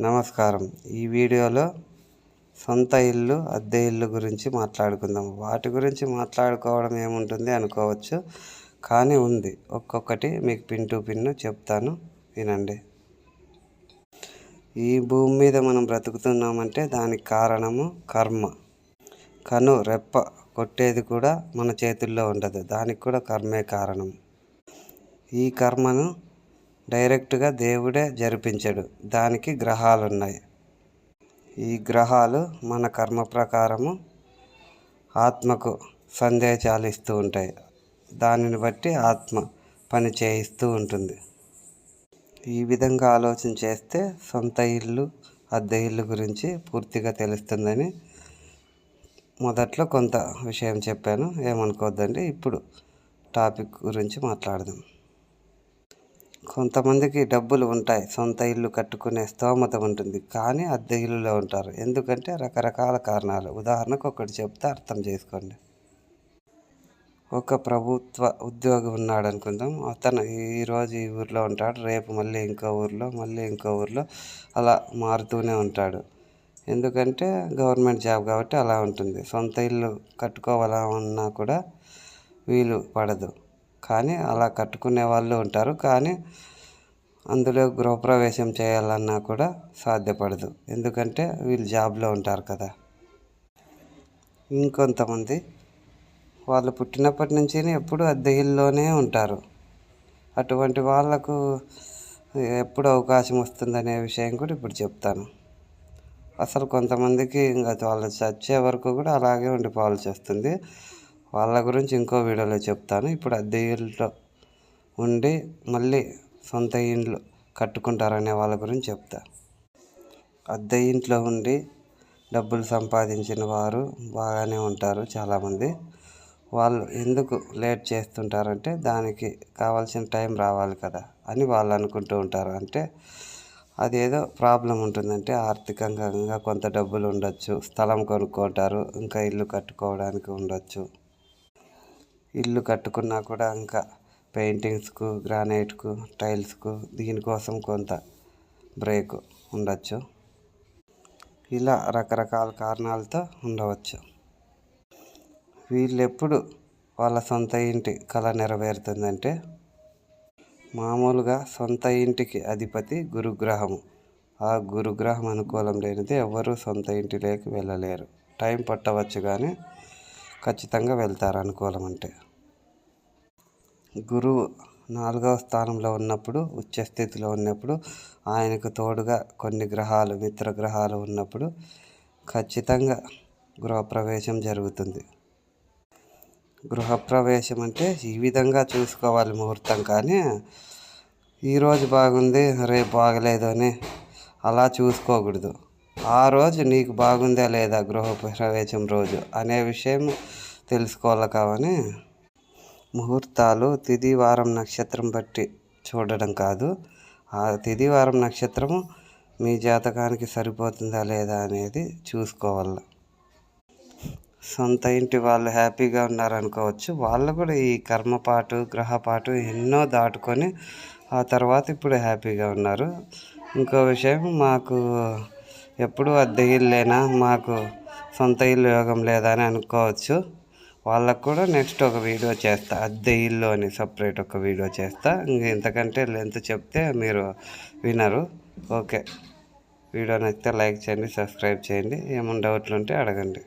నమస్కారం. ఈ వీడియోలో సొంత ఇల్లు అద్దె ఇల్లు గురించి మాట్లాడుకుందాం. వాటి గురించి మాట్లాడుకోవడం ఏముంటుంది అనుకోవచ్చు కానీ ఉంది. ఒక్కొక్కటి మీకు పిన్ టు పిన్ను చెప్తాను వినండి. ఈ భూమి మీద మనం బ్రతుకుతున్నామంటే దానికి కారణము కర్మ. కను రెప్ప కొట్టేది కూడా మన చేతుల్లో ఉండదు. దానికి కూడా కర్మే కారణం. ఈ కర్మను డైరెక్ట్గా దేవుడే జరిపించడు. దానికి గ్రహాలు ఉన్నాయి ఈ గ్రహాలు మన కర్మ ప్రకారము ఆత్మకు సందేశాలు ఇస్తూ ఉంటాయి. దానిని బట్టి ఆత్మ పని చేయిస్తూ ఉంటుంది. ఈ విధంగా ఆలోచన చేస్తే సొంత ఇల్లు అద్దె ఇల్లు గురించి పూర్తిగా తెలుస్తుందని మొదట్లో కొంత విషయం చెప్పాను. ఏమనుకోవద్దండి ఇప్పుడు టాపిక్ గురించి మాట్లాడదాం. కొంతమందికి డబ్బులు ఉంటాయి. సొంత ఇల్లు కట్టుకునే స్తోమత ఉంటుంది. కానీ అద్దె ఇల్లులో ఉంటారు. ఎందుకంటే రకరకాల కారణాలు. ఉదాహరణకు ఒకటి చెప్తే అర్థం చేసుకోండి. ఒక ప్రభుత్వ ఉద్యోగి ఉన్నాడు అనుకుందాం. అతను ఈరోజు ఈ ఊర్లో ఉంటాడు. రేపు మళ్ళీ ఇంకో ఊర్లో మళ్ళీ ఇంకో ఊర్లో అలా మారుతూనే ఉంటాడు. ఎందుకంటే గవర్నమెంట్ జాబ్ కాబట్టి అలా ఉంటుంది. సొంత ఇల్లు కట్టుకోవాలన్నా కూడా వీలు పడదు. కానీ అలా కట్టుకునే వాళ్ళు ఉంటారు. కానీ అందులో గృహప్రవేశం చేయాలన్నా కూడా సాధ్యపడదు. ఎందుకంటే వీళ్ళు జాబ్లో ఉంటారు కదా. ఇంకొంతమంది వాళ్ళు పుట్టినప్పటి నుంచి ఎప్పుడు అద్దె ఇల్లులోనే ఉంటారు. అటువంటి వాళ్ళకు ఎప్పుడు అవకాశం వస్తుందనే విషయం కూడా ఇప్పుడు చెప్తాను. అసలు కొంతమందికి ఇంకా వాళ్ళు చచ్చే వరకు కూడా అలాగే ఉండిపోవాల్సి వస్తుంది. వాళ్ళ గురించి ఇంకో వీడియోలో చెప్తాను. ఇప్పుడు అద్దె ఇంట్లో ఉండి మళ్ళీ సొంత ఇండ్లు కట్టుకుంటారనే వాళ్ళ గురించి చెప్తా. అద్దె ఇంట్లో ఉండి డబ్బులు సంపాదించిన వారు బాగానే ఉంటారు చాలామంది. వాళ్ళు ఎందుకు లేట్ చేస్తుంటారంటే దానికి కావాల్సిన టైం రావాలి కదా అని వాళ్ళు అనుకుంటూ ఉంటారు. అంటే అదేదో ప్రాబ్లం ఉంటుందంటే ఆర్థికంగా కొంత డబ్బులు ఉండొచ్చు స్థలం కొనుక్కుంటారు ఇంకా ఇల్లు కట్టుకోవడానికి ఉండొచ్చు. ఇల్లు కట్టుకున్నా కూడా ఇంకా పెయింటింగ్స్కు గ్రానైట్కు టైల్స్కు దీనికోసం కొంత బ్రేక్ ఉండొచ్చు. ఇలా రకరకాల కారణాలతో ఉండవచ్చు. వీళ్ళెప్పుడు వాళ్ళ సొంత ఇంటి కళ నెరవేరుతుందంటే మామూలుగా సొంత ఇంటికి అధిపతి గురుగ్రహము. ఆ గురుగ్రహం అనుకూలం లేనిది ఎవరూ సొంత ఇంటిలోకి వెళ్ళలేరు. టైం పట్టవచ్చు కానీ ఖచ్చితంగా వెళ్తారు అనుకూలం అంటే గురువు నాలుగవ స్థానంలో ఉన్నప్పుడు ఉచ్చస్థితిలో ఉన్నప్పుడు ఆయనకు తోడుగా కొన్ని గ్రహాలు మిత్ర గ్రహాలు ఉన్నప్పుడు ఖచ్చితంగా గృహప్రవేశం జరుగుతుంది. గృహప్రవేశం అంటే ఈ విధంగా చూసుకోవాలి ముహూర్తం కానీ ఈరోజు బాగుంది రేపు బాగలేదు అని అలా చూసుకోకూడదు. ఆ రోజు నీకు బాగుందా లేదా గృహప్రవేశం రోజు అనే విషయం తెలుసుకోవాలి కావని ముహూర్తాలు తిది వారం నక్షత్రం బట్టి చూడడం కాదు. ఆ తిది వారం నక్షత్రము మీ జాతకానికి సరిపోతుందా లేదా అనేది చూసుకోవాలి. సొంత ఇంటి వాళ్ళు హ్యాపీగా ఉన్నారనుకోవచ్చు. వాళ్ళు కూడా ఈ కర్మపాటు గ్రహపాటు ఎన్నో దాటుకొని ఆ తర్వాత ఇప్పుడు హ్యాపీగా ఉన్నారు. ఇంకో విషయం మాకు ఎప్పుడు అద్దె ఇల్లేనా మాకు సొంత ఇల్లు యోగం లేదా అని అనుకోవచ్చు. వాళ్ళకు కూడా నెక్స్ట్ ఒక వీడియో చేస్తా. అద్దె ఇల్లు అని సపరేట్ ఒక వీడియో చేస్తా. ఇంక ఇంతకంటే లెంత్ చెప్తే మీరు వినరు. ఓకే. వీడియో నచ్చితే లైక్ చేయండి సబ్స్క్రైబ్ చేయండి. ఏమైనా డౌట్లు ఉంటే అడగండి.